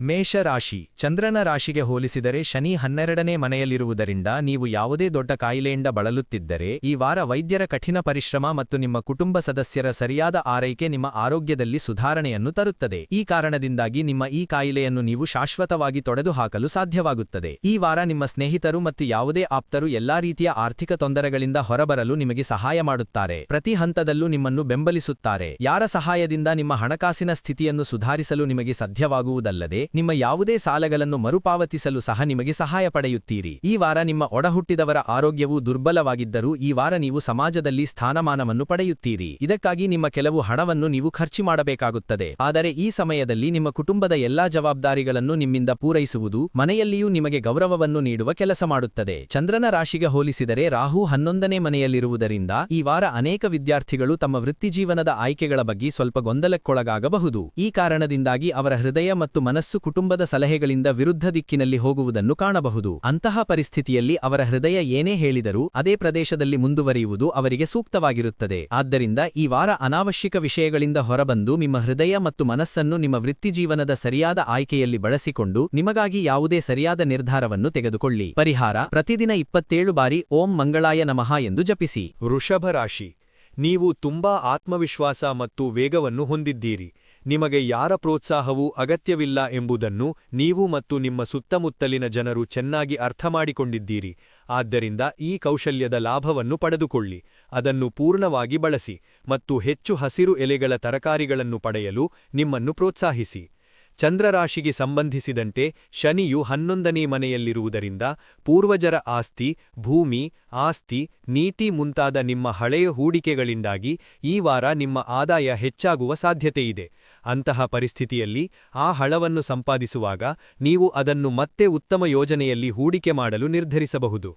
ಮೇಷರಾಶಿ. ಚಂದ್ರನ ರಾಶಿಗೆ ಹೋಲಿಸಿದರೆ ಶನಿ ಹನ್ನೆರಡನೇ ಮನೆಯಲ್ಲಿರುವುದರಿಂದ ನೀವು ಯಾವುದೇ ದೊಡ್ಡ ಕಾಯಿಲೆಯಿಂದ ಬಳಲುತ್ತಿದ್ದರೆ, ಈ ವಾರ ವೈದ್ಯರ ಕಠಿಣ ಪರಿಶ್ರಮ ಮತ್ತು ನಿಮ್ಮ ಕುಟುಂಬ ಸದಸ್ಯರ ಸರಿಯಾದ ಆರೈಕೆ ನಿಮ್ಮ ಆರೋಗ್ಯದಲ್ಲಿ ಸುಧಾರಣೆಯನ್ನು ತರುತ್ತದೆ. ಈ ಕಾರಣದಿಂದಾಗಿ ನಿಮ್ಮ ಈ ಕಾಯಿಲೆಯನ್ನು ನೀವು ಶಾಶ್ವತವಾಗಿ ತೊಡೆದುಹಾಕಲು ಸಾಧ್ಯವಾಗುತ್ತದೆ. ಈ ವಾರ ನಿಮ್ಮ ಸ್ನೇಹಿತರು ಮತ್ತು ಯಾವುದೇ ಆಪ್ತರು ಎಲ್ಲಾ ರೀತಿಯ ಆರ್ಥಿಕ ತೊಂದರೆಗಳಿಂದ ಹೊರಬರಲು ನಿಮಗೆ ಸಹಾಯ ಮಾಡುತ್ತಾರೆ. ಪ್ರತಿ ಹಂತದಲ್ಲೂ ನಿಮ್ಮನ್ನು ಬೆಂಬಲಿಸುತ್ತಾರೆ. ಯಾರ ಸಹಾಯದಿಂದ ನಿಮ್ಮ ಹಣಕಾಸಿನ ಸ್ಥಿತಿಯನ್ನು ಸುಧಾರಿಸಲು ನಿಮಗೆ ಸಾಧ್ಯವಾಗುವುದಲ್ಲದೆ ನಿಮ್ಮ ಯಾವುದೇ ಸಾಲಗಳನ್ನು ಮರುಪಾವತಿಸಲು ಸಹ ನಿಮಗೆ ಸಹಾಯ ಪಡೆಯುತ್ತೀರಿ. ಈ ವಾರ ನಿಮ್ಮ ಒಡಹುಟ್ಟಿದವರ ಆರೋಗ್ಯವು ದುರ್ಬಲವಾಗಿದ್ದರೂ ಈ ವಾರ ನೀವು ಸಮಾಜದಲ್ಲಿ ಸ್ಥಾನಮಾನವನ್ನು ಪಡೆಯುತ್ತೀರಿ. ಇದಕ್ಕಾಗಿ ನಿಮ್ಮ ಕೆಲವು ಹಣವನ್ನು ನೀವು ಖರ್ಚು ಮಾಡಬೇಕಾಗುತ್ತದೆ. ಆದರೆ ಈ ಸಮಯದಲ್ಲಿ ನಿಮ್ಮ ಕುಟುಂಬದ ಎಲ್ಲಾ ಜವಾಬ್ದಾರಿಗಳನ್ನು ನಿಮ್ಮಿಂದ ಪೂರೈಸುವುದು ಮನೆಯಲ್ಲಿಯೂ ನಿಮಗೆ ಗೌರವವನ್ನು ನೀಡುವ ಕೆಲಸ ಮಾಡುತ್ತದೆ. ಚಂದ್ರನ ರಾಶಿಗೆ ಹೋಲಿಸಿದರೆ ರಾಹು ಹನ್ನೊಂದನೇ ಮನೆಯಲ್ಲಿರುವುದರಿಂದ ಈ ವಾರ ಅನೇಕ ವಿದ್ಯಾರ್ಥಿಗಳು ತಮ್ಮ ವೃತ್ತಿಜೀವನದ ಆಯ್ಕೆಗಳ ಬಗ್ಗೆ ಸ್ವಲ್ಪ ಗೊಂದಲಕ್ಕೊಳಗಾಗಬಹುದು. ಈ ಕಾರಣದಿಂದಾಗಿ ಅವರ ಹೃದಯ ಮತ್ತು ಮನಸ್ಸು ಕುಟುಂಬದ ಸಲಹೆಗಳಿಂದ ವಿರುದ್ಧ ದಿಕ್ಕಿನಲ್ಲಿ ಹೋಗುವುದನ್ನು ಕಾಣಬಹುದು. ಅಂತಹ ಪರಿಸ್ಥಿತಿಯಲ್ಲಿ ಅವರ ಹೃದಯ ಏನೇ ಹೇಳಿದರೂ ಅದೇ ಪ್ರದೇಶದಲ್ಲಿ ಮುಂದುವರಿಯುವುದು ಅವರಿಗೆ ಸೂಕ್ತವಾಗಿರುತ್ತದೆ. ಆದ್ದರಿಂದ ಈ ವಾರ ಅನಾವಶ್ಯಕ ವಿಷಯಗಳಿಂದ ಹೊರಬಂದು ನಿಮ್ಮ ಹೃದಯ ಮತ್ತು ಮನಸ್ಸನ್ನು ನಿಮ್ಮ ವೃತ್ತಿಜೀವನದ ಸರಿಯಾದ ಆಯ್ಕೆಯಲ್ಲಿ ಬಳಸಿಕೊಂಡು ನಿಮಗಾಗಿ ಯಾವುದೇ ಸರಿಯಾದ ನಿರ್ಧಾರವನ್ನು ತೆಗೆದುಕೊಳ್ಳಿ. ಪರಿಹಾರ ಪ್ರತಿದಿನ ಇಪ್ಪತ್ತೇಳು ಬಾರಿ ಓಂ ಮಂಗಳಾಯ ನಮಃ ಎಂದು ಜಪಿಸಿ. ವೃಷಭ ರಾಶಿ. ನೀವು ತುಂಬಾ ಆತ್ಮವಿಶ್ವಾಸ ಮತ್ತು ವೇಗವನ್ನು ಹೊಂದಿದ್ದೀರಿ. ನಿಮಗೆ ಯಾರ ಪ್ರೋತ್ಸಾಹವೂ ಅಗತ್ಯವಿಲ್ಲ ಎಂಬುದನ್ನು ನೀವು ಮತ್ತು ನಿಮ್ಮ ಸುತ್ತಮುತ್ತಲಿನ ಜನರು ಚೆನ್ನಾಗಿ ಅರ್ಥಮಾಡಿಕೊಂಡಿದ್ದೀರಿ. ಆದ್ದರಿಂದ ಈ ಕೌಶಲ್ಯದ ಲಾಭವನ್ನು ಪಡೆದುಕೊಳ್ಳಿ. ಅದನ್ನು ಪೂರ್ಣವಾಗಿ ಬಳಸಿ ಮತ್ತು ಹೆಚ್ಚು ಹಸಿರು ಎಲೆಗಳ ತರಕಾರಿಗಳನ್ನು ಪಡೆಯಲು ನಿಮ್ಮನ್ನು ಪ್ರೋತ್ಸಾಹಿಸಿ. ಚಂದ್ರರಾಶಿಗೆ ಸಂಬಂಧಿಸಿದಂತೆ ಶನಿಯು ಹನ್ನೊಂದನೇ ಮನೆಯಲ್ಲಿರುವುದರಿಂದ ಪೂರ್ವಜರ ಆಸ್ತಿ, ಭೂಮಿ, ಆಸ್ತಿ, ನೀತಿ ಮುಂತಾದ ನಿಮ್ಮ ಹಳೆಯ ಹೂಡಿಕೆಗಳಿಂದಾಗಿ ಈ ವಾರ ನಿಮ್ಮ ಆದಾಯ ಹೆಚ್ಚಾಗುವ ಸಾಧ್ಯತೆಯಿದೆ. ಅಂತಹ ಪರಿಸ್ಥಿತಿಯಲ್ಲಿ ಆ ಹಣವನ್ನು ಸಂಪಾದಿಸುವಾಗ ನೀವು ಅದನ್ನು ಮತ್ತೆ ಉತ್ತಮ ಯೋಜನೆಯಲ್ಲಿ ಹೂಡಿಕೆ ಮಾಡಲು ನಿರ್ಧರಿಸಬಹುದು.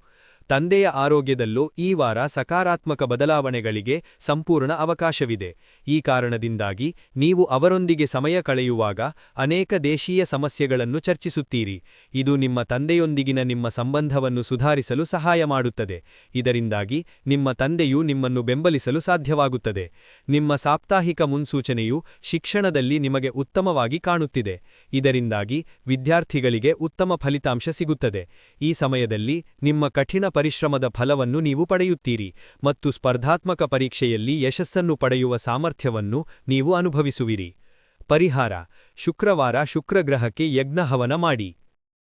ತಂದೆಯ ಆರೋಗ್ಯದಲ್ಲೂ ಈ ವಾರ ಸಕಾರಾತ್ಮಕ ಬದಲಾವಣೆಗಳಿಗೆ ಸಂಪೂರ್ಣ ಅವಕಾಶವಿದೆ. ಈ ಕಾರಣದಿಂದಾಗಿ ನೀವು ಅವರೊಂದಿಗೆ ಸಮಯ ಕಳೆಯುವಾಗ ಅನೇಕ ದೇಶೀಯ ಸಮಸ್ಯೆಗಳನ್ನು ಚರ್ಚಿಸುತ್ತೀರಿ. ಇದು ನಿಮ್ಮ ತಂದೆಯೊಂದಿಗಿನ ನಿಮ್ಮ ಸಂಬಂಧವನ್ನು ಸುಧಾರಿಸಲು ಸಹಾಯ ಮಾಡುತ್ತದೆ. ಇದರಿಂದಾಗಿ ನಿಮ್ಮ ತಂದೆಯು ನಿಮ್ಮನ್ನು ಬೆಂಬಲಿಸಲು ಸಾಧ್ಯವಾಗುತ್ತದೆ. ನಿಮ್ಮ ಸಾಪ್ತಾಹಿಕ ಮುನ್ಸೂಚನೆಯು ಶಿಕ್ಷಣದಲ್ಲಿ ನಿಮಗೆ ಉತ್ತಮವಾಗಿ ಕಾಣುತ್ತಿದೆ. ಇದರಿಂದಾಗಿ ವಿದ್ಯಾರ್ಥಿಗಳಿಗೆ ಉತ್ತಮ ಫಲಿತಾಂಶ ಸಿಗುತ್ತದೆ. ಈ ಸಮಯದಲ್ಲಿ ನಿಮ್ಮ ಕಠಿಣ ಪರಿಶ್ರಮದ ಫಲವನ್ನು ನೀವು ಪಡೆಯುತ್ತೀರಿ ಮತ್ತು ಸ್ಪರ್ಧಾತ್ಮಕ ಪರೀಕ್ಷೆಯಲ್ಲಿ ಯಶಸ್ಸನ್ನು ಪಡೆಯುವ ಸಾಮರ್ಥ್ಯವನ್ನು ನೀವು ಅನುಭವಿಸುವಿರಿ. ಪರಿಹಾರ ಶುಕ್ರವಾರ ಶುಕ್ರಗ್ರಹಕ್ಕೆ ಯಜ್ಞಹವನ ಮಾಡಿ.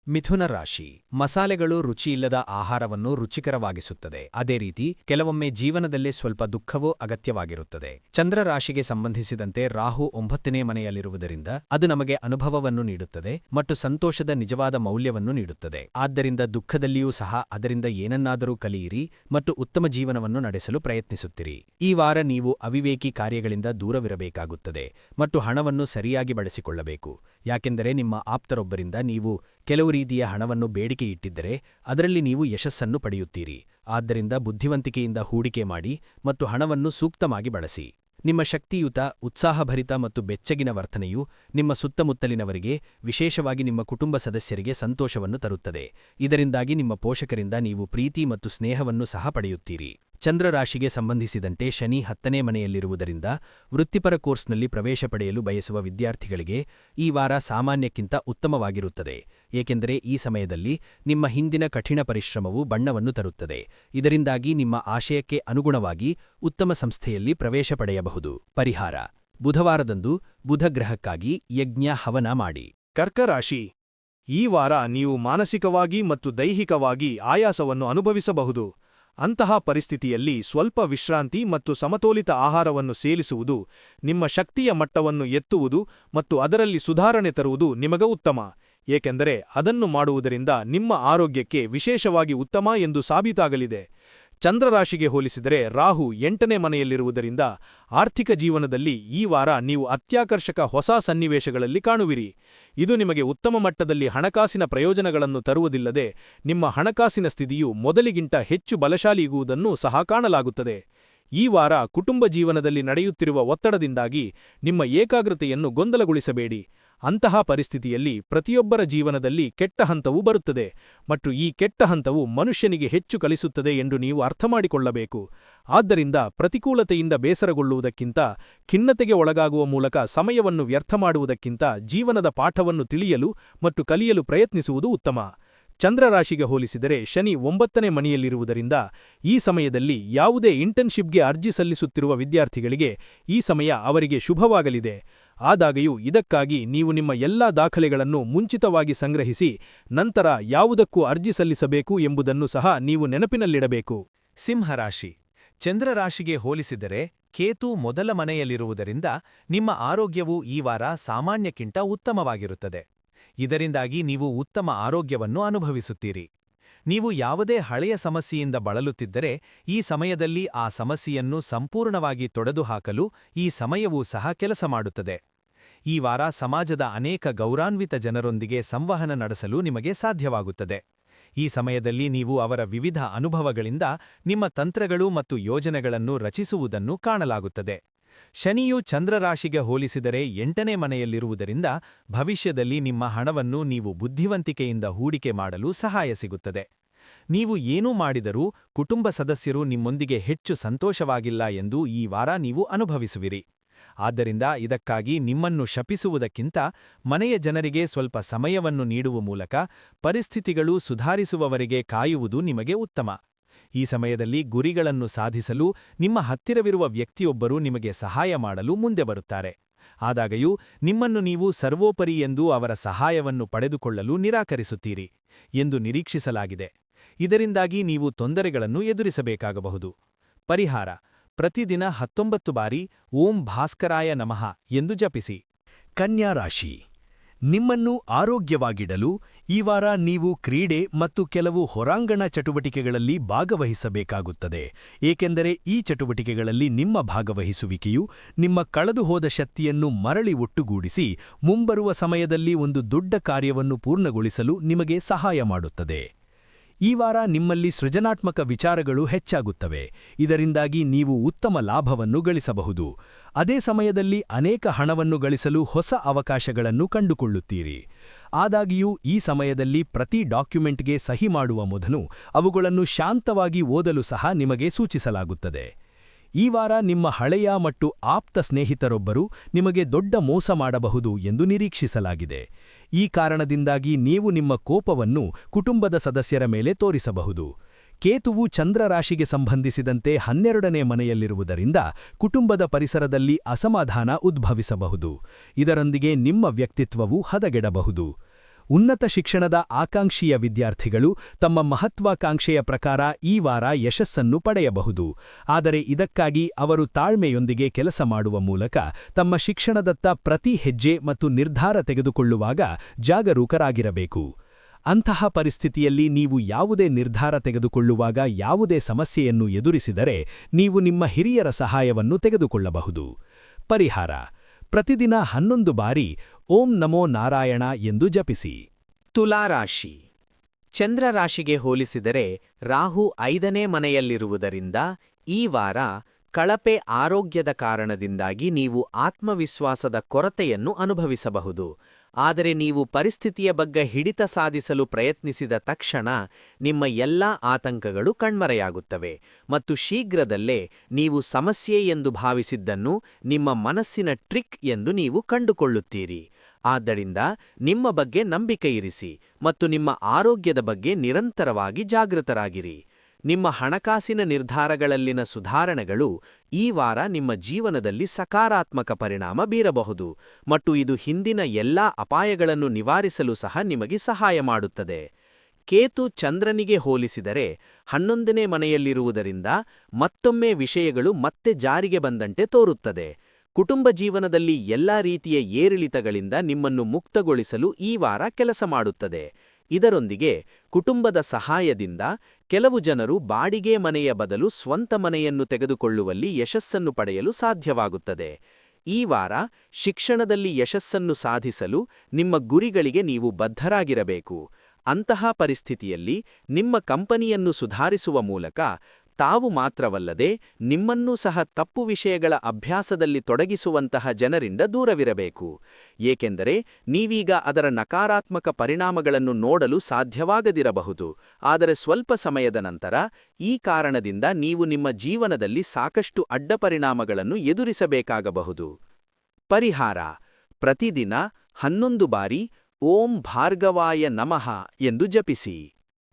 ಮಿಥುನ ರಾಶಿ. ಮಸಾಲೆಗಳು ರುಚಿಯಿಲ್ಲದ ಆಹಾರವನ್ನು ರುಚಿಕರವಾಗಿಸುತ್ತದೆ. ಅದೇ ರೀತಿ, ಕೆಲವೊಮ್ಮೆ ಜೀವನದಲ್ಲೇ ಸ್ವಲ್ಪ ದುಃಖವೂ ಅಗತ್ಯವಾಗಿರುತ್ತದೆ. ಚಂದ್ರ ರಾಶಿಗೆ ಸಂಬಂಧಿಸಿದಂತೆ ರಾಹು ಒಂಬತ್ತನೇ ಮನೆಯಲ್ಲಿರುವುದರಿಂದ ಅದು ನಮಗೆ ಅನುಭವವನ್ನು ನೀಡುತ್ತದೆ ಮತ್ತು ಸಂತೋಷದ ನಿಜವಾದ ಮೌಲ್ಯವನ್ನು ನೀಡುತ್ತದೆ. ಆದ್ದರಿಂದ ದುಃಖದಲ್ಲಿಯೂ ಸಹ ಅದರಿಂದ ಏನನ್ನಾದರೂ ಕಲಿಯಿರಿ ಮತ್ತು ಉತ್ತಮ ಜೀವನವನ್ನು ನಡೆಸಲು ಪ್ರಯತ್ನಿಸುತ್ತಿರಿ. ಈ ವಾರ ನೀವು ಅವಿವೇಕಿ ಕಾರ್ಯಗಳಿಂದ ದೂರವಿರಬೇಕಾಗುತ್ತದೆ ಮತ್ತು ಹಣವನ್ನು ಸರಿಯಾಗಿ ಬಳಸಿಕೊಳ್ಳಬೇಕು. ಯಾಕೆಂದರೆ ನಿಮ್ಮ ಆಪ್ತರೊಬ್ಬರಿಂದ ನೀವು ಕೆಲವು ರೀತಿಯ ಹಣವನ್ನು ಬೇಡಿಕೆ ಇಟ್ಟಿದ್ದರೆ ಅದರಲ್ಲಿ ನೀವು ಯಶಸ್ಸನ್ನು ಪಡೆಯುತ್ತೀರಿ. ಆದ್ದರಿಂದ ಬುದ್ಧಿವಂತಿಕೆಯಿಂದ ಹೂಡಿಕೆ ಮಾಡಿ ಮತ್ತು ಹಣವನ್ನು ಸೂಕ್ತವಾಗಿ ಬಳಸಿ. ನಿಮ್ಮ ಶಕ್ತಿಯುತ, ಉತ್ಸಾಹಭರಿತ ಮತ್ತು ಬೆಚ್ಚಗಿನ ವರ್ತನೆಯು ನಿಮ್ಮ ಸುತ್ತಮುತ್ತಲಿನವರಿಗೆ, ವಿಶೇಷವಾಗಿ ನಿಮ್ಮ ಕುಟುಂಬ ಸದಸ್ಯರಿಗೆ ಸಂತೋಷವನ್ನು ತರುತ್ತದೆ. ಇದರಿಂದಾಗಿ ನಿಮ್ಮ ಪೋಷಕರಿಂದ ನೀವು ಪ್ರೀತಿ ಮತ್ತು ಸ್ನೇಹವನ್ನು ಸಹ ಪಡೆಯುತ್ತೀರಿ. ಚಂದ್ರರಾಶಿಗೆ ಸಂಬಂಧಿಸಿದಂತೆ ಶನಿ ಹತ್ತನೇ ಮನೆಯಲ್ಲಿರುವುದರಿಂದ ವೃತ್ತಿಪರ ಕೋರ್ಸ್ನಲ್ಲಿ ಪ್ರವೇಶ ಪಡೆಯಲು ಬಯಸುವ ವಿದ್ಯಾರ್ಥಿಗಳಿಗೆ ಈ ವಾರ ಸಾಮಾನ್ಯಕ್ಕಿಂತ ಉತ್ತಮವಾಗಿರುತ್ತದೆ. ಏಕೆಂದರೆ ಈ ಸಮಯದಲ್ಲಿ ನಿಮ್ಮ ಹಿಂದಿನ ಕಠಿಣ ಪರಿಶ್ರಮವು ಬಣ್ಣವನ್ನು ತರುತ್ತದೆ. ಇದರಿಂದಾಗಿ ನಿಮ್ಮ ಆಶಯಕ್ಕೆ ಅನುಗುಣವಾಗಿ ಉತ್ತಮ ಸಂಸ್ಥೆಯಲ್ಲಿ ಪ್ರವೇಶ ಪಡೆಯಬಹುದು. ಪರಿಹಾರ. ಬುಧವಾರದಂದು ಬುಧಗ್ರಹಕ್ಕಾಗಿ ಯಜ್ಞ ಹವನ ಮಾಡಿ. ಕರ್ಕರಾಶಿ. ಈ ವಾರ ನೀವು ಮಾನಸಿಕವಾಗಿ ಮತ್ತು ದೈಹಿಕವಾಗಿ ಆಯಾಸವನ್ನು ಅನುಭವಿಸಬಹುದು. ಅಂತಹ ಪರಿಸ್ಥಿತಿಯಲ್ಲಿ ಸ್ವಲ್ಪ ವಿಶ್ರಾಂತಿ ಮತ್ತು ಸಮತೋಲಿತ ಆಹಾರವನ್ನು ಸೇಲಿಸುವುದು ನಿಮ್ಮ ಶಕ್ತಿಯ ಮಟ್ಟವನ್ನು ಎತ್ತುವುದು ಮತ್ತು ಅದರಲ್ಲಿ ಸುಧಾರಣೆ ತರುವುದು ನಿಮಗ ಉತ್ತಮ, ಏಕೆಂದರೆ ಅದನ್ನು ಮಾಡುವುದರಿಂದ ನಿಮ್ಮ ಆರೋಗ್ಯಕ್ಕೆ ವಿಶೇಷವಾಗಿ ಉತ್ತಮ ಎಂದು ಸಾಬೀತಾಗಲಿದೆ. ಚಂದ್ರರಾಶಿಗೆ ಹೋಲಿಸಿದರೆ ರಾಹು ಎಂಟನೇ ಮನೆಯಲ್ಲಿರುವುದರಿಂದ ಆರ್ಥಿಕ ಜೀವನದಲ್ಲಿ ಈ ವಾರ ನೀವು ಅತ್ಯಾಕರ್ಷಕ ಹೊಸ ಸನ್ನಿವೇಶಗಳಲ್ಲಿ ಕಾಣುವಿರಿ. ಇದು ನಿಮಗೆ ಉತ್ತಮ ಮಟ್ಟದಲ್ಲಿ ಹಣಕಾಸಿನ ಪ್ರಯೋಜನಗಳನ್ನು ತರುವುದಿಲ್ಲದೆ ನಿಮ್ಮ ಹಣಕಾಸಿನ ಸ್ಥಿತಿಯು ಮೊದಲಿಗಿಂತ ಹೆಚ್ಚು ಬಲಶಾಲಿಯಾಗುವುದನ್ನು ಸಹ ಕಾಣಲಾಗುತ್ತದೆ. ಈ ವಾರ ಕುಟುಂಬ ಜೀವನದಲ್ಲಿ ನಡೆಯುತ್ತಿರುವ ಒತ್ತಡದಿಂದಾಗಿ ನಿಮ್ಮ ಏಕಾಗ್ರತೆಯನ್ನು ಗೊಂದಲಗೊಳಿಸಬೇಡಿ. ಅಂತಹ ಪರಿಸ್ಥಿತಿಯಲ್ಲಿ ಪ್ರತಿಯೊಬ್ಬರ ಜೀವನದಲ್ಲಿ ಕೆಟ್ಟ ಹಂತವು ಬರುತ್ತದೆ ಮತ್ತು ಈ ಕೆಟ್ಟ ಹಂತವು ಮನುಷ್ಯನಿಗೆ ಹೆಚ್ಚು ಕಲಿಸುತ್ತದೆ ಎಂದು ನೀವು ಅರ್ಥಮಾಡಿಕೊಳ್ಳಬೇಕು. ಆದ್ದರಿಂದ ಪ್ರತಿಕೂಲತೆಯಿಂದ ಬೇಸರಗೊಳ್ಳುವುದಕ್ಕಿಂತ, ಖಿನ್ನತೆಗೆ ಒಳಗಾಗುವ ಮೂಲಕ ಸಮಯವನ್ನು ವ್ಯರ್ಥ ಮಾಡುವುದಕ್ಕಿಂತ ಜೀವನದ ಪಾಠವನ್ನು ತಿಳಿಯಲು ಮತ್ತು ಕಲಿಯಲು ಪ್ರಯತ್ನಿಸುವುದು ಉತ್ತಮ. ಚಂದ್ರರಾಶಿಗೆ ಹೋಲಿಸಿದರೆ ಶನಿ ಒಂಬತ್ತನೇ ಮನೆಯಲ್ಲಿರುವುದರಿಂದ ಈ ಸಮಯದಲ್ಲಿ ಯಾವುದೇ ಇಂಟರ್ನ್ಶಿಪ್ಗೆ ಅರ್ಜಿ ಸಲ್ಲಿಸುತ್ತಿರುವ ವಿದ್ಯಾರ್ಥಿಗಳಿಗೆ ಈ ಸಮಯ ಅವರಿಗೆ ಶುಭವಾಗಲಿದೆ. ಆದಾಗ್ಯೂ ಇದಕ್ಕಾಗಿ ನೀವು ನಿಮ್ಮ ಎಲ್ಲಾ ದಾಖಲೆಗಳನ್ನು ಮುಂಚಿತವಾಗಿ ಸಂಗ್ರಹಿಸಿ, ನಂತರ ಯಾವುದಕ್ಕೂ ಅರ್ಜಿ ಸಲ್ಲಿಸಬೇಕು ಎಂಬುದನ್ನು ಸಹ ನೀವು ನೆನಪಿನಲ್ಲಿಡಬೇಕು. ಸಿಂಹರಾಶಿ ಚಂದ್ರರಾಶಿಗೆ ಹೋಲಿಸಿದರೆ, ಕೇತು ಮೊದಲ ಮನೆಯಲ್ಲಿರುವುದರಿಂದ ನಿಮ್ಮ ಆರೋಗ್ಯವು ಈ ವಾರ ಸಾಮಾನ್ಯಕ್ಕಿಂತ ಉತ್ತಮವಾಗಿರುತ್ತದೆ. ಇದರಿಂದಾಗಿ ನೀವು ಉತ್ತಮ ಆರೋಗ್ಯವನ್ನು ಅನುಭವಿಸುತ್ತೀರಿ. ನೀವು ಯಾವುದೇ ಹಳೆಯ ಸಮಸ್ಯೆಯಿಂದ ಬಳಲುತ್ತಿದ್ದರೆ ಈ ಸಮಯದಲ್ಲಿ ಆ ಸಮಸ್ಯೆಯನ್ನು ಸಂಪೂರ್ಣವಾಗಿ ತೊಡೆದುಹಾಕಲು ಈ ಸಮಯವೂ ಸಹ ಕೆಲಸ ಮಾಡುತ್ತದೆ. ಈ ವಾರ ಸಮಾಜದ ಅನೇಕ ಗೌರಾನ್ವಿತ ಜನರೊಂದಿಗೆ ಸಂವಹನ ನಡೆಸಲು ನಿಮಗೆ ಸಾಧ್ಯವಾಗುತ್ತದೆ. ಈ ಸಮಯದಲ್ಲಿ ನೀವು ಅವರ ವಿವಿಧ ಅನುಭವಗಳಿಂದ ನಿಮ್ಮ ತಂತ್ರಗಳು ಮತ್ತು ಯೋಜನೆಗಳನ್ನು ರಚಿಸುವುದನ್ನು ಕಾಣಲಾಗುತ್ತದೆ. ಶನಿಯು ಚಂದ್ರರಾಶಿಗೆ ಹೋಲಿಸಿದರೆ ಎಂಟನೇ ಮನೆಯಲ್ಲಿರುವುದರಿಂದ ಭವಿಷ್ಯದಲ್ಲಿ ನಿಮ್ಮ ಹಣವನ್ನು ನೀವು ಬುದ್ಧಿವಂತಿಕೆಯಿಂದ ಹೂಡಿಕೆ ಮಾಡಲು ಸಹಾಯ ಸಿಗುತ್ತದೆ. ನೀವು ಏನೂ ಮಾಡಿದರೂ ಕುಟುಂಬ ಸದಸ್ಯರು ನಿಮ್ಮೊಂದಿಗೆ ಹೆಚ್ಚು ಸಂತೋಷವಾಗಿಲ್ಲ ಎಂದು ಈ ವಾರ ನೀವು ಅನುಭವಿಸುವಿರಿ. ಆದ್ದರಿಂದ ಇದಕ್ಕಾಗಿ ನಿಮ್ಮನ್ನು ಶಪಿಸುವುದಕ್ಕಿಂತ ಮನೆಯ ಜನರಿಗೆ ಸ್ವಲ್ಪ ಸಮಯವನ್ನು ನೀಡುವ ಮೂಲಕ ಪರಿಸ್ಥಿತಿಗಳು ಸುಧಾರಿಸುವವರೆಗೆ ಕಾಯುವುದು ನಿಮಗೆ ಉತ್ತಮ. ಈ ಸಮಯದಲ್ಲಿ ಗುರಿಗಳನ್ನು ಸಾಧಿಸಲು ನಿಮ್ಮ ಹತ್ತಿರವಿರುವ ವ್ಯಕ್ತಿಯೊಬ್ಬರು ನಿಮಗೆ ಸಹಾಯ ಮಾಡಲು ಮುಂದೆ ಬರುತ್ತಾರೆ. ಆದಾಗಯೂ, ನಿಮ್ಮನ್ನು ನೀವು ಸರ್ವೋಪರಿ ಎಂದು ಅವರ ಸಹಾಯವನ್ನು ಪಡೆದುಕೊಳ್ಳಲು ನಿರಾಕರಿಸುತ್ತೀರಿ ಎಂದು ನಿರೀಕ್ಷಿಸಲಾಗಿದೆ. ಇದರಿಂದಾಗಿ ನೀವು ತೊಂದರೆಗಳನ್ನು ಎದುರಿಸಬೇಕಾಗಬಹುದು. ಪರಿಹಾರ, ಪ್ರತಿದಿನ ಹತ್ತೊಂಬತ್ತು ಬಾರಿ ಓಂ ಭಾಸ್ಕರಾಯ ನಮಃ ಎಂದು ಜಪಿಸಿ. ಕನ್ಯಾ ರಾಶಿ ನಿಮ್ಮನ್ನು ಆರೋಗ್ಯವಾಗಿಡಲು ಈ ವಾರ ನೀವು ಕ್ರೀಡೆ ಮತ್ತು ಕೆಲವು ಹೊರಾಂಗಣ ಚಟುವಟಿಕೆಗಳಲ್ಲಿ ಭಾಗವಹಿಸಬೇಕಾಗುತ್ತದೆ. ಏಕೆಂದರೆ ಈ ಚಟುವಟಿಕೆಗಳಲ್ಲಿ ನಿಮ್ಮ ಭಾಗವಹಿಸುವಿಕೆಯು ನಿಮ್ಮ ಕಳೆದುಹೋದ ಶಕ್ತಿಯನ್ನು ಮರಳಿ ಒಟ್ಟುಗೂಡಿಸಿ ಮುಂಬರುವ ಸಮಯದಲ್ಲಿ ಒಂದು ದೊಡ್ಡ ಕಾರ್ಯವನ್ನು ಪೂರ್ಣಗೊಳಿಸಲು ನಿಮಗೆ ಸಹಾಯ ಮಾಡುತ್ತದೆ. ಈ ವಾರ ನಿಮ್ಮಲ್ಲಿ ಸೃಜನಾತ್ಮಕ ವಿಚಾರಗಳು ಹೆಚ್ಚಾಗುತ್ತವೆ. ಇದರಿಂದಾಗಿ ನೀವು ಉತ್ತಮ ಲಾಭವನ್ನು ಗಳಿಸಬಹುದು. ಅದೇ ಸಮಯದಲ್ಲಿ ಅನೇಕ ಹಣವನ್ನು ಗಳಿಸಲು ಹೊಸ ಅವಕಾಶಗಳನ್ನು ಕಂಡುಕೊಳ್ಳುತ್ತೀರಿ. ಆದಾಗಿಯೂ, ಈ ಸಮಯದಲ್ಲಿ ಪ್ರತಿ ಡಾಕ್ಯುಮೆಂಟ್ಗೆ ಸಹಿ ಮಾಡುವ ಮೊದಲು ಅವುಗಳನ್ನು ಶಾಂತವಾಗಿ ಓದಲು ಸಹ ನಿಮಗೆ ಸೂಚಿಸಲಾಗುತ್ತದೆ. ಈ ವಾರ ನಿಮ್ಮ ಹಳೆಯ ಮತ್ತು ಆಪ್ತ ಸ್ನೇಹಿತರೊಬ್ಬರು ನಿಮಗೆ ದೊಡ್ಡ ಮೋಸ ಮಾಡಬಹುದು ಎಂದು ನಿರೀಕ್ಷಿಸಲಾಗಿದೆ. ಈ ಕಾರಣದಿಂದಾಗಿ ನೀವು ನಿಮ್ಮ ಕೋಪವನ್ನು ಕುಟುಂಬದ ಸದಸ್ಯರ ಮೇಲೆ ತೋರಿಸಬಹುದು. ಕೇತುವು ಚಂದ್ರರಾಶಿಗೆ ಸಂಬಂಧಿಸಿದಂತೆ ಹನ್ನೆರಡನೇ ಮನೆಯಲ್ಲಿರುವುದರಿಂದ ಕುಟುಂಬದ ಪರಿಸರದಲ್ಲಿ ಅಸಮಾಧಾನ ಉದ್ಭವಿಸಬಹುದು. ಇದರೊಂದಿಗೆ ನಿಮ್ಮ ವ್ಯಕ್ತಿತ್ವವು ಹದಗೆಡಬಹುದು. ಉನ್ನತ ಶಿಕ್ಷಣದ ಆಕಾಂಕ್ಷೀಯ ವಿದ್ಯಾರ್ಥಿಗಳು ತಮ್ಮ ಮಹತ್ವಾಕಾಂಕ್ಷೆಯ ಪ್ರಕಾರ ಈ ವಾರ ಯಶಸ್ಸನ್ನು ಪಡೆಯಬಹುದು. ಆದರೆ ಇದಕ್ಕಾಗಿ ಅವರು ತಾಳ್ಮೆಯೊಂದಿಗೆ ಕೆಲಸ ಮಾಡುವ ಮೂಲಕ ತಮ್ಮ ಶಿಕ್ಷಣದತ್ತ ಪ್ರತಿ ಹೆಜ್ಜೆ ಮತ್ತು ನಿರ್ಧಾರ ತೆಗೆದುಕೊಳ್ಳುವಾಗ ಜಾಗರೂಕರಾಗಿರಬೇಕು. ಅಂತಹ ಪರಿಸ್ಥಿತಿಯಲ್ಲಿ ನೀವು ಯಾವುದೇ ನಿರ್ಧಾರ ತೆಗೆದುಕೊಳ್ಳುವಾಗ ಯಾವುದೇ ಸಮಸ್ಯೆಯನ್ನು ಎದುರಿಸಿದರೆ ನೀವು ನಿಮ್ಮ ಹಿರಿಯರ ಸಹಾಯವನ್ನು ತೆಗೆದುಕೊಳ್ಳಬಹುದು. ಪರಿಹಾರ. ಪ್ರತಿದಿನ ಹನ್ನೊಂದು ಬಾರಿ ಓಂ ನಮೋ ನಾರಾಯಣ ಎಂದು ಜಪಿಸಿ. ತುಲಾರಾಶಿ. ಚಂದ್ರರಾಶಿಗೆ ಹೋಲಿಸಿದರೆ ರಾಹು ಐದನೇ ಮನೆಯಲ್ಲಿರುವುದರಿಂದ ಈ ವಾರ ಕಳಪೆ ಆರೋಗ್ಯದ ಕಾರಣದಿಂದಾಗಿ ನೀವು ಆತ್ಮವಿಶ್ವಾಸದ ಕೊರತೆಯನ್ನು ಅನುಭವಿಸಬಹುದು. ಆದರೆ ನೀವು ಪರಿಸ್ಥಿತಿಯ ಬಗ್ಗೆ ಹಿಡಿತ ಸಾಧಿಸಲು ಪ್ರಯತ್ನಿಸಿದ ತಕ್ಷಣ ನಿಮ್ಮ ಎಲ್ಲಾ ಆತಂಕಗಳು ಕಣ್ಮರೆಯಾಗುತ್ತವೆ ಮತ್ತು ಶೀಘ್ರದಲ್ಲೇ ನೀವು ಸಮಸ್ಯೆ ಎಂದು ಭಾವಿಸಿದ್ದನ್ನು ನಿಮ್ಮ ಮನಸ್ಸಿನ ಟ್ರಿಕ್ ಎಂದು ನೀವು ಕಂಡುಕೊಳ್ಳುತ್ತೀರಿ. ಆದ್ದರಿಂದ ನಿಮ್ಮ ಬಗ್ಗೆ ನಂಬಿಕೆ ಇರಿಸಿ ಮತ್ತು ನಿಮ್ಮ ಆರೋಗ್ಯದ ಬಗ್ಗೆ ನಿರಂತರವಾಗಿ ಜಾಗೃತರಾಗಿರಿ. ನಿಮ್ಮ ಹಣಕಾಸಿನ ನಿರ್ಧಾರಗಳಲ್ಲಿನ ಸುಧಾರಣೆಗಳು ಈ ವಾರ ನಿಮ್ಮ ಜೀವನದಲ್ಲಿ ಸಕಾರಾತ್ಮಕ ಪರಿಣಾಮ ಬೀರಬಹುದು ಮತ್ತು ಇದು ಹಿಂದಿನ ಎಲ್ಲಾ ಅಪಾಯಗಳನ್ನು ನಿವಾರಿಸಲು ಸಹ ನಿಮಗೆ ಸಹಾಯ ಮಾಡುತ್ತದೆ. ಕೇತು ಚಂದ್ರನಿಗೆ ಹೋಲಿಸಿದರೆ ಹನ್ನೊಂದನೇ ಮನೆಯಲ್ಲಿರುವುದರಿಂದ ಮತ್ತೊಮ್ಮೆ ವಿಷಯಗಳು ಮತ್ತೆ ಜಾರಿಗೆ ಬಂದಂತೆ ತೋರುತ್ತದೆ. ಕುಟುಂಬ ಜೀವನದಲ್ಲಿ ಎಲ್ಲಾ ರೀತಿಯ ಏರಿಳಿತಗಳಿಂದ ನಿಮ್ಮನ್ನು ಮುಕ್ತಗೊಳಿಸಲು ಈ ವಾರ ಕೆಲಸ ಮಾಡುತ್ತದೆ. ಇದರೊಂದಿಗೆ ಕುಟುಂಬದ ಸಹಾಯದಿಂದ ಕೆಲವು ಜನರು ಬಾಡಿಗೆ ಮನೆಯ ಬದಲು ಸ್ವಂತ ಮನೆಯನ್ನು ತೆಗೆದುಕೊಳ್ಳುವಲ್ಲಿ ಯಶಸ್ಸನ್ನು ಪಡೆಯಲು ಸಾಧ್ಯವಾಗುತ್ತದೆ. ಈ ವಾರ ಶಿಕ್ಷಣದಲ್ಲಿ ಯಶಸ್ಸನ್ನು ಸಾಧಿಸಲು ನಿಮ್ಮ ಗುರಿಗಳಿಗೆ ನೀವು ಬದ್ಧರಾಗಿರಬೇಕು. ಅಂತಹ ಪರಿಸ್ಥಿತಿಯಲ್ಲಿ ನಿಮ್ಮ ಕಂಪನಿಯನ್ನು ಸುಧಾರಿಸುವ ಮೂಲಕ ತಾವು ಮಾತ್ರವಲ್ಲದೆ ನಿಮ್ಮನ್ನೂ ಸಹ ತಪ್ಪು ವಿಷಯಗಳ ಅಭ್ಯಾಸದಲ್ಲಿ ತೊಡಗಿಸುವಂತಹ ಜನರಿಂದ ದೂರವಿರಬೇಕು. ಏಕೆಂದರೆ ನೀವೀಗ ಅದರ ನಕಾರಾತ್ಮಕ ಪರಿಣಾಮಗಳನ್ನು ನೋಡಲು ಸಾಧ್ಯವಾಗದಿರಬಹುದು. ಆದರೆ ಸ್ವಲ್ಪ ಸಮಯದ ನಂತರ ಈ ಕಾರಣದಿಂದ ನೀವು ನಿಮ್ಮ ಜೀವನದಲ್ಲಿ ಸಾಕಷ್ಟು ಅಡ್ಡಪರಿಣಾಮಗಳನ್ನು ಎದುರಿಸಬೇಕಾಗಬಹುದು. ಪರಿಹಾರ, ಪ್ರತಿದಿನ ಹನ್ನೊಂದು ಬಾರಿ ಓಂ ಭಾರ್ಗವಾಯ ನಮಃ ಎಂದು ಜಪಿಸಿ.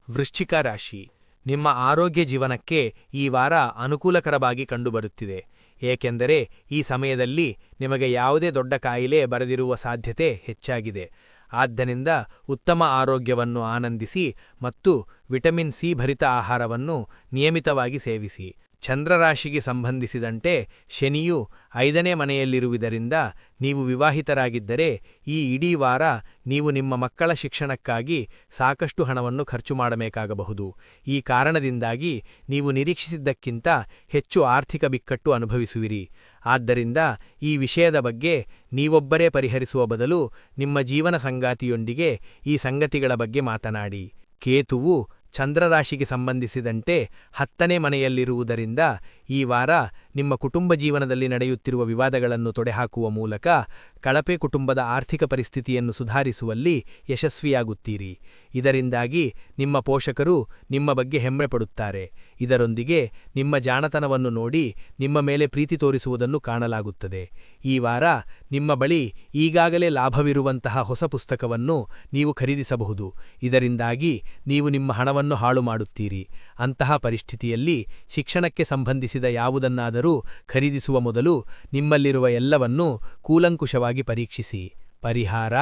ವೃಶ್ಚಿಕ ರಾಶಿ ನಿಮ್ಮ ಆರೋಗ್ಯ ಜೀವನಕ್ಕೆ ಈ ವಾರ ಅನುಕೂಲಕರವಾಗಿ ಕಂಡುಬರುತ್ತಿದೆ. ಏಕೆಂದರೆ ಈ ಸಮಯದಲ್ಲಿ ನಿಮಗೆ ಯಾವುದೇ ದೊಡ್ಡ ಕಾಯಿಲೆ ಬರೆದಿರುವ ಸಾಧ್ಯತೆ ಹೆಚ್ಚಾಗಿದೆ. ಆದ್ದರಿಂದ ಉತ್ತಮ ಆರೋಗ್ಯವನ್ನು ಆನಂದಿಸಿ ಮತ್ತು ವಿಟಮಿನ್ ಸಿ ಭರಿತ ಆಹಾರವನ್ನು ನಿಯಮಿತವಾಗಿ ಸೇವಿಸಿ. ಚಂದ್ರರಾಶಿಗೆ ಸಂಬಂಧಿಸಿದಂತೆ ಶನಿಯು ಐದನೇ ಮನೆಯಲ್ಲಿರುವುದರಿಂದ ನೀವು ವಿವಾಹಿತರಾಗಿದ್ದರೆ ಈ ಇಡೀ ವಾರ ನೀವು ನಿಮ್ಮ ಮಕ್ಕಳ ಶಿಕ್ಷಣಕ್ಕಾಗಿ ಸಾಕಷ್ಟು ಹಣವನ್ನು ಖರ್ಚು ಮಾಡಬೇಕಾಗಬಹುದು. ಈ ಕಾರಣದಿಂದಾಗಿ ನೀವು ನಿರೀಕ್ಷಿಸಿದ್ದಕ್ಕಿಂತ ಹೆಚ್ಚು ಆರ್ಥಿಕ ಬಿಕ್ಕಟ್ಟು ಅನುಭವಿಸುವಿರಿ. ಆದ್ದರಿಂದ ಈ ವಿಷಯದ ಬಗ್ಗೆ ನೀವೊಬ್ಬರೇ ಪರಿಹರಿಸುವ ಬದಲು ನಿಮ್ಮ ಜೀವನ ಸಂಗಾತಿಯೊಂದಿಗೆ ಈ ಸಂಗತಿಗಳ ಬಗ್ಗೆ ಮಾತನಾಡಿ. ಕೇತುವು ಚಂದ್ರರಾಶಿಗೆ ಸಂಬಂಧಿಸಿದಂತೆ ಹತ್ತನೇ ಮನೆಯಲ್ಲಿರುವುದರಿಂದ ಈ ವಾರ ನಿಮ್ಮ ಕುಟುಂಬ ಜೀವನದಲ್ಲಿ ನಡೆಯುತ್ತಿರುವ ವಿವಾದಗಳನ್ನು ತೊಡೆಹಾಕುವ ಮೂಲಕ ಕಳಪೆ ಕುಟುಂಬದ ಆರ್ಥಿಕ ಪರಿಸ್ಥಿತಿಯನ್ನು ಸುಧಾರಿಸುವಲ್ಲಿ ಯಶಸ್ವಿಯಾಗುತ್ತೀರಿ. ಇದರಿಂದಾಗಿ ನಿಮ್ಮ ಪೋಷಕರು ನಿಮ್ಮ ಬಗ್ಗೆ ಹೆಮ್ಮೆಪಡುತ್ತಾರೆ ಇದರೊಂದಿಗೆ ನಿಮ್ಮ ಜಾಣತನವನ್ನು ನೋಡಿ ನಿಮ್ಮ ಮೇಲೆ ಪ್ರೀತಿ ತೋರಿಸುವುದನ್ನು ಕಾಣಲಾಗುತ್ತದೆ. ಈ ವಾರ ನಿಮ್ಮ ಬಳಿ ಈಗಾಗಲೇ ಲಾಭವಿರುವಂತಹ ಹೊಸ ಪುಸ್ತಕವನ್ನು ನೀವು ಖರೀದಿಸಬಹುದು. ಇದರಿಂದಾಗಿ ನೀವು ನಿಮ್ಮ ಹಣವನ್ನು ಹಾಳು ಮಾಡುತ್ತೀರಿ ಅಂತಹ ಪರಿಸ್ಥಿತಿಯಲ್ಲಿ ಶಿಕ್ಷಣಕ್ಕೆ ಸಂಬಂಧಿಸಿದ ಯಾವುದನ್ನಾದರೂ ಖರೀದಿಸುವ ಮೊದಲು ನಿಮ್ಮಲ್ಲಿರುವ ಎಲ್ಲವನ್ನೂ ಕೂಲಂಕುಷವಾಗಿ ಪರೀಕ್ಷಿಸಿ. ಪರಿಹಾರ,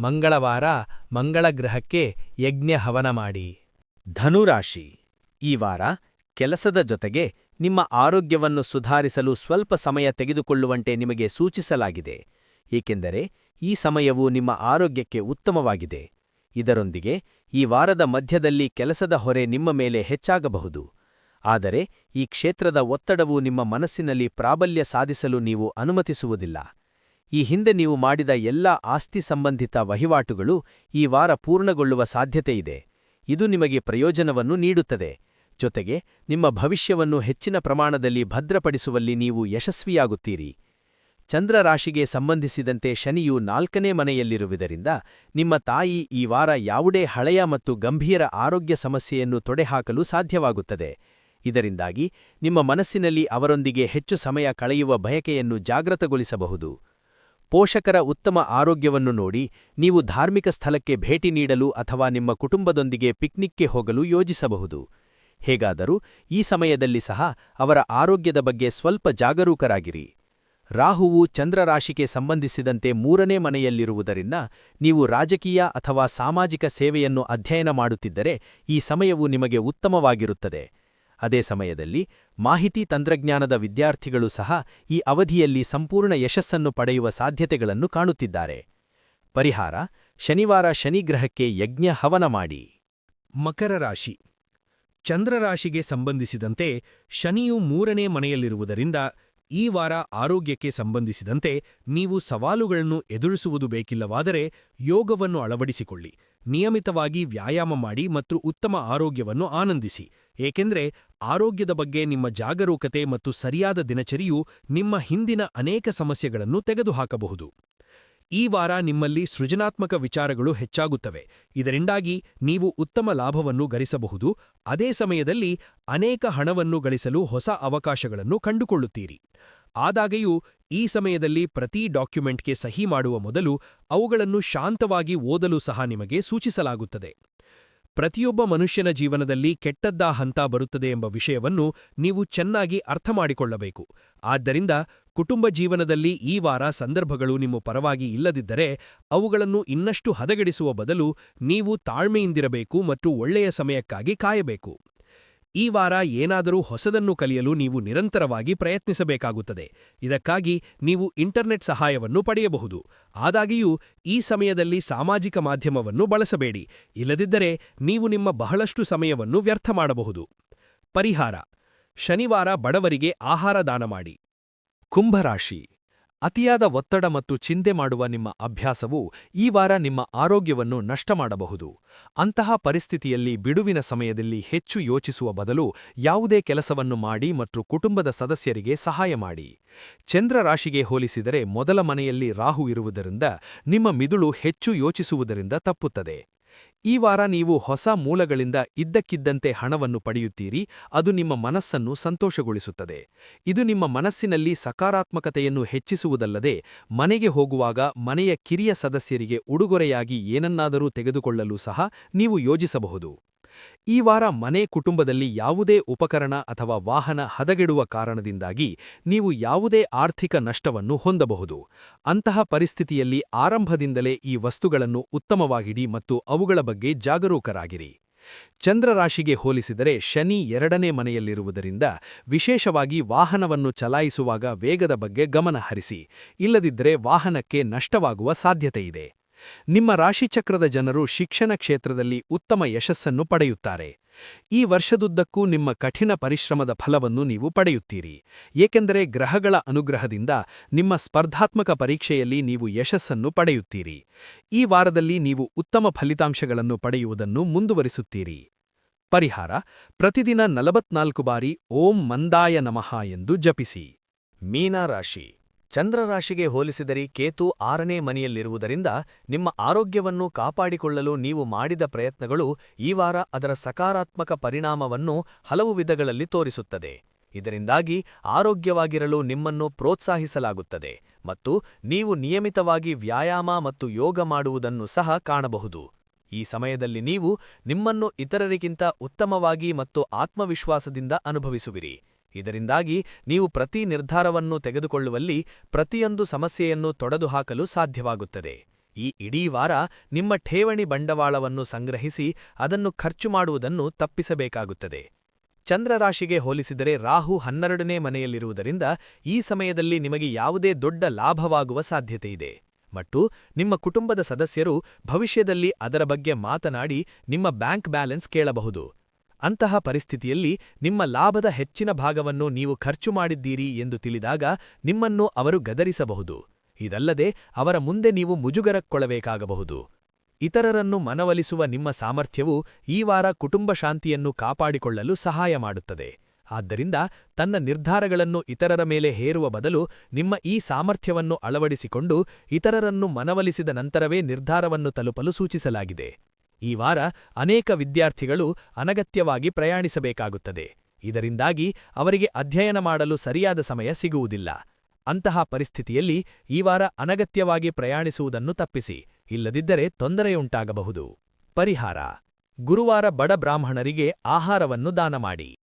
ಮಂಗಳವಾರ, ಮಂಗಳಗ್ರಹಕ್ಕೆ ಯಜ್ಞ ಹವನ ಮಾಡಿ. ಧನುರಾಶಿ. ಈ ವಾರ ಕೆಲಸದ ಜೊತೆಗೆ ನಿಮ್ಮ ಆರೋಗ್ಯವನ್ನು ಸುಧಾರಿಸಲು ಸ್ವಲ್ಪ ಸಮಯ ತೆಗೆದುಕೊಳ್ಳುವಂತೆ ನಿಮಗೆ ಸೂಚಿಸಲಾಗಿದೆ. ಏಕೆಂದರೆ ಈ ಸಮಯವು ನಿಮ್ಮ ಆರೋಗ್ಯಕ್ಕೆ ಉತ್ತಮವಾಗಿದೆ. ಇದರೊಂದಿಗೆ ಈ ವಾರದ ಮಧ್ಯದಲ್ಲಿ ಕೆಲಸದ ಹೊರೆ ನಿಮ್ಮ ಮೇಲೆ ಹೆಚ್ಚಾಗಬಹುದು. ಆದರೆ ಈ ಕ್ಷೇತ್ರದ ಒತ್ತಡವು ನಿಮ್ಮ ಮನಸ್ಸಿನಲ್ಲಿ ಪ್ರಾಬಲ್ಯ ಸಾಧಿಸಲು ನೀವು ಅನುಮತಿಸುವುದಿಲ್ಲ. ಈ ಹಿಂದೆ ನೀವು ಮಾಡಿದ ಎಲ್ಲ ಆಸ್ತಿ ಸಂಬಂಧಿತ ವಹಿವಾಟುಗಳು ಈ ವಾರ ಪೂರ್ಣಗೊಳ್ಳುವ ಸಾಧ್ಯತೆಯಿದೆ ಇದು. ನಿಮಗೆ ಪ್ರಯೋಜನವನ್ನು ನೀಡುತ್ತದೆ. ಜೊತೆಗೆ, ನಿಮ್ಮ ಭವಿಷ್ಯವನ್ನು ಹೆಚ್ಚಿನ ಪ್ರಮಾಣದಲ್ಲಿ ಭದ್ರಪಡಿಸುವಲ್ಲಿ ನೀವು ಯಶಸ್ವಿಯಾಗುತ್ತೀರಿ. ಚಂದ್ರರಾಶಿಗೆ ಸಂಬಂಧಿಸಿದಂತೆ ಶನಿಯು ನಾಲ್ಕನೇ ಮನೆಯಲ್ಲಿರುವುದರಿಂದ ನಿಮ್ಮ ತಾಯಿ ಈ ವಾರ ಯಾವುದೇ ಹಳೆಯ ಮತ್ತು ಗಂಭೀರ ಆರೋಗ್ಯ ಸಮಸ್ಯೆಯನ್ನು ತೊಡೆಹಾಕಲು ಸಾಧ್ಯವಾಗುತ್ತದೆ. ಇದರಿಂದಾಗಿ ನಿಮ್ಮ ಮನಸ್ಸಿನಲ್ಲಿ ಅವರೊಂದಿಗೆ ಹೆಚ್ಚು ಸಮಯ ಕಳೆಯುವ ಬಯಕೆಯನ್ನು ಜಾಗೃತಗೊಳಿಸಬಹುದು ಪೋಷಕರ ಉತ್ತಮ ಆರೋಗ್ಯವನ್ನು ನೋಡಿ ನೀವು ಧಾರ್ಮಿಕ ಸ್ಥಳಕ್ಕೆ ಭೇಟಿ ನೀಡಲು ಅಥವಾ ನಿಮ್ಮ ಕುಟುಂಬದೊಂದಿಗೆ ಪಿಕ್ನಿಕ್ಗೆ ಹೋಗಲು ಯೋಜಿಸಬಹುದು. ಹೇಗಾದರೂ ಈ ಸಮಯದಲ್ಲಿ ಸಹ ಅವರ ಆರೋಗ್ಯದ ಬಗ್ಗೆ ಸ್ವಲ್ಪ ಜಾಗರೂಕರಾಗಿರಿ. ರಾಹುವು ಚಂದ್ರರಾಶಿಗೆ ಸಂಬಂಧಿಸಿದಂತೆ ಮೂರನೇ ಮನೆಯಲ್ಲಿರುವುದರಿಂದ ನೀವು ರಾಜಕೀಯ ಅಥವಾ ಸಾಮಾಜಿಕ ಸೇವೆಯನ್ನು ಅಧ್ಯಯನ ಮಾಡುತ್ತಿದ್ದರೆ ಈ ಸಮಯವು ನಿಮಗೆ ಉತ್ತಮವಾಗಿರುತ್ತದೆ. ಅದೇ ಸಮಯದಲ್ಲಿ ಮಾಹಿತಿ ತಂತ್ರಜ್ಞಾನದ ವಿದ್ಯಾರ್ಥಿಗಳು ಸಹ ಈ ಅವಧಿಯಲ್ಲಿ ಸಂಪೂರ್ಣ ಯಶಸ್ಸನ್ನು ಪಡೆಯುವ ಸಾಧ್ಯತೆಗಳನ್ನು ಕಾಣುತ್ತಿದ್ದಾರೆ. ಪರಿಹಾರ, ಶನಿವಾರ ಶನಿಗ್ರಹಕ್ಕೆ ಯಜ್ಞ ಹವನ ಮಾಡಿ. ಮಕರ ರಾಶಿ. ಚಂದ್ರರಾಶಿಗೆ ಸಂಬಂಧಿಸಿದಂತೆ ಶನಿಯು ಮೂರನೇ ಮನೆಯಲ್ಲಿರುವುದರಿಂದ ಈ ವಾರ ಆರೋಗ್ಯಕ್ಕೆ ಸಂಬಂಧಿಸಿದಂತೆ ನೀವು ಸವಾಲುಗಳನ್ನು ಎದುರಿಸುವುದು ಬೇಕಿಲ್ಲವಾದರೆ ಯೋಗವನ್ನು ಅಳವಡಿಸಿಕೊಳ್ಳಿ. ನಿಯಮಿತವಾಗಿ ವ್ಯಾಯಾಮ ಮಾಡಿ ಮತ್ತು ಉತ್ತಮ ಆರೋಗ್ಯವನ್ನು ಆನಂದಿಸಿ. ಏಕೆಂದರೆ ಆರೋಗ್ಯದ ಬಗ್ಗೆ ನಿಮ್ಮ ಜಾಗರೂಕತೆ ಮತ್ತು ಸರಿಯಾದ ದಿನಚರಿಯು ನಿಮ್ಮ ಹಿಂದಿನ ಅನೇಕ ಸಮಸ್ಯೆಗಳನ್ನು ತೆಗೆದುಹಾಕಬಹುದು. ಈ ವಾರ ನಿಮ್ಮಲ್ಲಿ ಸೃಜನಾತ್ಮಕ ವಿಚಾರಗಳು ಹೆಚ್ಚಾಗುತ್ತವೆ. ಇದರಿಂದಾಗಿ ನೀವು ಉತ್ತಮ ಲಾಭವನ್ನು ಗಳಿಸಬಹುದು. ಅದೇ ಸಮಯದಲ್ಲಿ ಅನೇಕ ಹಣವನ್ನು ಗಳಿಸಲು ಹೊಸ ಅವಕಾಶಗಳನ್ನು ಕಂಡುಕೊಳ್ಳುತ್ತೀರಿ. ಆದಾಗೆಯೂ, ಈ ಸಮಯದಲ್ಲಿ ಪ್ರತಿ ಡಾಕ್ಯುಮೆಂಟ್ಗೆ ಸಹಿ ಮಾಡುವ ಮೊದಲು ಅವುಗಳನ್ನು ಶಾಂತವಾಗಿ ಓದಲು ಸಹ ನಿಮಗೆ ಸೂಚಿಸಲಾಗುತ್ತದೆ. ಪ್ರತಿಯೊಬ್ಬ ಮನುಷ್ಯನ ಜೀವನದಲ್ಲಿ ಕೆಟ್ಟದ್ದಾ ಹಂತ ಬರುತ್ತದೆ ಎಂಬ ವಿಷಯವನ್ನು ನೀವು ಚೆನ್ನಾಗಿ ಅರ್ಥ ಮಾಡಿಕೊಳ್ಳಬೇಕು ಆದ್ದರಿಂದ ಕುಟುಂಬ ಜೀವನದಲ್ಲಿ ಈ ವಾರ ಸಂದರ್ಭಗಳು ನಿಮ್ಮ ಪರವಾಗಿ ಇಲ್ಲದಿದ್ದರೆ ಅವುಗಳನ್ನು ಇನ್ನಷ್ಟು ಹದಗೆಡಿಸುವ ಬದಲು ನೀವು ತಾಳ್ಮೆಯಿಂದಿರಬೇಕು ಮತ್ತು ಒಳ್ಳೆಯ ಸಮಯಕ್ಕಾಗಿ ಕಾಯಬೇಕು. ಈ ವಾರ ಏನಾದರೂ ಹೊಸದನ್ನು ಕಲಿಯಲು ನೀವು ನಿರಂತರವಾಗಿ ಪ್ರಯತ್ನಿಸಬೇಕಾಗುತ್ತದೆ. ಇದಕ್ಕಾಗಿ ನೀವು ಇಂಟರ್ನೆಟ್ ಸಹಾಯವನ್ನು ಪಡೆಯಬಹುದು. ಆದಾಗಿಯೂ, ಈ ಸಮಯದಲ್ಲಿ ಸಾಮಾಜಿಕ ಮಾಧ್ಯಮವನ್ನು ಬಳಸಬೇಡಿ. ಇಲ್ಲದಿದ್ದರೆ, ನೀವು ನಿಮ್ಮ ಬಹಳಷ್ಟು ಸಮಯವನ್ನು ವ್ಯರ್ಥ ಮಾಡಬಹುದು. ಪರಿಹಾರ. ಶನಿವಾರ ಬಡವರಿಗೆ ಆಹಾರ ದಾನ ಮಾಡಿ. ಕುಂಭರಾಶಿ. ಅತಿಯಾದ ಒತ್ತಡ ಮತ್ತು ಚಿಂತೆ ಮಾಡುವ ನಿಮ್ಮ ಅಭ್ಯಾಸವು ಈ ವಾರ ನಿಮ್ಮ ಆರೋಗ್ಯವನ್ನು ನಷ್ಟ ಮಾಡಬಹುದು ಅಂತಹ ಪರಿಸ್ಥಿತಿಯಲ್ಲಿ ಬಿಡುವಿನ ಸಮಯದಲ್ಲಿ ಹೆಚ್ಚು ಯೋಚಿಸುವ ಬದಲು ಯಾವುದೇ ಕೆಲಸವನ್ನು ಮಾಡಿ ಮತ್ತು ಕುಟುಂಬದ ಸದಸ್ಯರಿಗೆ ಸಹಾಯ ಮಾಡಿ. ಚಂದ್ರ ರಾಶಿಗೆ ಹೋಲಿಸಿದರೆ ಮೊದಲ ಮನೆಯಲ್ಲಿ ರಾಹು ಇರುವುದರಿಂದ ನಿಮ್ಮ ಮಿದುಳು ಹೆಚ್ಚು ಯೋಚಿಸುವುದರಿಂದ ತಪ್ಪುತ್ತದೆ. ಈ ವಾರ ನೀವು ಹೊಸ ಮೂಲಗಳಿಂದ ಇದ್ದಕ್ಕಿದ್ದಂತೆ ಹಣವನ್ನು ಪಡೆಯುತ್ತೀರಿ, ಅದು ನಿಮ್ಮ ಮನಸ್ಸನ್ನು ಸಂತೋಷಗೊಳಿಸುತ್ತದೆ. ಇದು ನಿಮ್ಮ ಮನಸ್ಸಿನಲ್ಲಿ ಸಕಾರಾತ್ಮಕತೆಯನ್ನು ಹೆಚ್ಚಿಸುವುದಲ್ಲದೆ, ಮನೆಗೆ ಹೋಗುವಾಗ ಮನೆಯ ಕಿರಿಯ ಸದಸ್ಯರಿಗೆ ಉಡುಗೊರೆಯಾಗಿ ಏನನ್ನಾದರೂ ತೆಗೆದುಕೊಳ್ಳಲು ಸಹ ನೀವು ಯೋಜಿಸಬಹುದು. ಈ ವಾರ ಮನೆ ಕುಟುಂಬದಲ್ಲಿ ಯಾವುದೇ ಉಪಕರಣ ಅಥವಾ ವಾಹನ ಹದಗೆಡುವ ಕಾರಣದಿಂದಾಗಿ ನೀವು ಯಾವುದೇ ಆರ್ಥಿಕ ನಷ್ಟವನ್ನು ಹೊಂದಬಹುದು. ಅಂತಹ ಪರಿಸ್ಥಿತಿಯಲ್ಲಿ ಆರಂಭದಿಂದಲೇ ಈ ವಸ್ತುಗಳನ್ನು ಉತ್ತಮವಾಗಿಡಿ ಮತ್ತು ಅವುಗಳ ಬಗ್ಗೆ ಜಾಗರೂಕರಾಗಿರಿ. ಚಂದ್ರರಾಶಿಗೆ ಹೋಲಿಸಿದರೆ ಶನಿ ಎರಡನೇ ಮನೆಯಲ್ಲಿರುವುದರಿಂದ ವಿಶೇಷವಾಗಿ ವಾಹನವನ್ನು ಚಲಾಯಿಸುವಾಗ ವೇಗದ ಬಗ್ಗೆ ಗಮನಹರಿಸಿ ಇಲ್ಲದಿದ್ದರೆ ವಾಹನಕ್ಕೆ ನಷ್ಟವಾಗುವ ಸಾಧ್ಯತೆಯಿದೆ. ನಿಮ್ಮ ರಾಶಿಚಕ್ರದ ಜನರು ಶಿಕ್ಷಣ ಕ್ಷೇತ್ರದಲ್ಲಿ ಉತ್ತಮ ಯಶಸ್ಸನ್ನು ಪಡೆಯುತ್ತಾರೆ. ಈ ವರ್ಷದುದ್ದಕ್ಕೂ ನಿಮ್ಮ ಕಠಿಣ ಪರಿಶ್ರಮದ ಫಲವನ್ನು ನೀವು ಪಡೆಯುತ್ತೀರಿ. ಏಕೆಂದರೆ ಗ್ರಹಗಳ ಅನುಗ್ರಹದಿಂದ ನಿಮ್ಮ ಸ್ಪರ್ಧಾತ್ಮಕ ಪರೀಕ್ಷೆಯಲ್ಲಿ ನೀವು ಯಶಸ್ಸನ್ನು ಪಡೆಯುತ್ತೀರಿ. ಈ ವಾರದಲ್ಲಿ ನೀವು ಉತ್ತಮ ಫಲಿತಾಂಶಗಳನ್ನು ಪಡೆಯುವುದನ್ನು ಮುಂದುವರಿಸುತ್ತೀರಿ. ಪರಿಹಾರ, ಪ್ರತಿದಿನ ನಲವತ್ನಾಲ್ಕು ಬಾರಿ ಓಂ ಮಂದಾಯ ನಮಃ ಎಂದು ಜಪಿಸಿ. ಮೀನರಾಶಿ ಚಂದ್ರರಾಶಿಗೆ ಹೋಲಿಸಿದರೆ ಕೇತು ಆರನೇ ಮನೆಯಲ್ಲಿರುವುದರಿಂದ ನಿಮ್ಮ ಆರೋಗ್ಯವನ್ನು ಕಾಪಾಡಿಕೊಳ್ಳಲು ನೀವು ಮಾಡಿದ ಪ್ರಯತ್ನಗಳು ಈ ವಾರ ಅದರ ಸಕಾರಾತ್ಮಕ ಪರಿಣಾಮವನ್ನು ಹಲವು ವಿಧಗಳಲ್ಲಿ ತೋರಿಸುತ್ತದೆ. ಇದರಿಂದಾಗಿ ಆರೋಗ್ಯವಾಗಿರಲು ನಿಮ್ಮನ್ನು ಪ್ರೋತ್ಸಾಹಿಸಲಾಗುತ್ತದೆ ಮತ್ತು ನೀವು ನಿಯಮಿತವಾಗಿ ವ್ಯಾಯಾಮ ಮತ್ತು ಯೋಗ ಮಾಡುವುದನ್ನು ಸಹ ಕಾಣಬಹುದು. ಈ ಸಮಯದಲ್ಲಿ ನೀವು ನಿಮ್ಮನ್ನು ಇತರರಿಗಿಂತ ಉತ್ತಮವಾಗಿ ಮತ್ತು ಆತ್ಮವಿಶ್ವಾಸದಿಂದ ಅನುಭವಿಸುವಿರಿ. ಇದರಿಂದಾಗಿ ನೀವು ಪ್ರತಿ ನಿರ್ಧಾರವನ್ನು ತೆಗೆದುಕೊಳ್ಳುವಲ್ಲಿ ಪ್ರತಿಯೊಂದು ಸಮಸ್ಯೆಯನ್ನು ತೊಡೆದುಹಾಕಲು ಸಾಧ್ಯವಾಗುತ್ತದೆ. ಈ ಇಡೀ ವಾರ ನಿಮ್ಮ ಠೇವಣಿ ಬಂಡವಾಳವನ್ನು ಸಂಗ್ರಹಿಸಿ ಅದನ್ನು ಖರ್ಚು ಮಾಡುವುದನ್ನು ತಪ್ಪಿಸಬೇಕಾಗುತ್ತದೆ. ಚಂದ್ರರಾಶಿಗೆ ಹೋಲಿಸಿದರೆ ರಾಹು ಹನ್ನೆರಡನೇ ಮನೆಯಲ್ಲಿರುವುದರಿಂದ ಈ ಸಮಯದಲ್ಲಿ ನಿಮಗೆ ಯಾವುದೇ ದೊಡ್ಡ ಲಾಭವಾಗುವ ಸಾಧ್ಯತೆಯಿದೆ. ಮತ್ತು ನಿಮ್ಮ ಕುಟುಂಬದ ಸದಸ್ಯರು ಭವಿಷ್ಯದಲ್ಲಿ ಅದರ ಬಗ್ಗೆ ಮಾತನಾಡಿ ನಿಮ್ಮ ಬ್ಯಾಂಕ್ ಬ್ಯಾಲೆನ್ಸ್ ಕೇಳಬಹುದು. ಅಂತಹ ಪರಿಸ್ಥಿತಿಯಲ್ಲಿ ನಿಮ್ಮ ಲಾಭದ ಹೆಚ್ಚಿನ ಭಾಗವನ್ನು ನೀವು ಖರ್ಚು ಮಾಡಿದ್ದೀರಿ ಎಂದು ತಿಳಿದಾಗ ನಿಮ್ಮನ್ನು ಅವರು ಗದರಿಸಬಹುದು. ಇದಲ್ಲದೆ ಅವರ ಮುಂದೆ ನೀವು ಮುಜುಗರಕ್ಕೊಳಬೇಕಾಗಬಹುದು. ಇತರರನ್ನು ಮನವಲಿಸುವ ನಿಮ್ಮ ಸಾಮರ್ಥ್ಯವು ಈ ವಾರ ಕುಟುಂಬ ಶಾಂತಿಯನ್ನು ಕಾಪಾಡಿಕೊಳ್ಳಲು ಸಹಾಯ ಮಾಡುತ್ತದೆ. ಆದ್ದರಿಂದ ತನ್ನ ನಿರ್ಧಾರಗಳನ್ನು ಇತರರ ಮೇಲೆ ಹೇರುವ ಬದಲು ನಿಮ್ಮ ಈ ಸಾಮರ್ಥ್ಯವನ್ನು ಅಳವಡಿಸಿಕೊಂಡು ಇತರರನ್ನು ಮನವೊಲಿಸಿದ ನಂತರವೇ ನಿರ್ಧಾರವನ್ನು ತಲುಪಲು ಸೂಚಿಸಲಾಗಿದೆ. ಈ ವಾರ ಅನೇಕ ವಿದ್ಯಾರ್ಥಿಗಳು ಅನಗತ್ಯವಾಗಿ ಪ್ರಯಾಣಿಸಬೇಕಾಗುತ್ತದೆ. ಇದರಿಂದಾಗಿ ಅವರಿಗೆ ಅಧ್ಯಯನ ಮಾಡಲು ಸರಿಯಾದ ಸಮಯ ಸಿಗುವುದಿಲ್ಲ. ಅಂತಹ ಪರಿಸ್ಥಿತಿಯಲ್ಲಿ ಈ ವಾರ ಅನಗತ್ಯವಾಗಿ ಪ್ರಯಾಣಿಸುವುದನ್ನು ತಪ್ಪಿಸಿ, ಇಲ್ಲದಿದ್ದರೆ ತೊಂದರೆಯುಂಟಾಗಬಹುದು. ಪರಿಹಾರ. ಗುರುವಾರ ಬಡ ಬ್ರಾಹ್ಮಣರಿಗೆ ಆಹಾರವನ್ನು ದಾನ ಮಾಡಿ.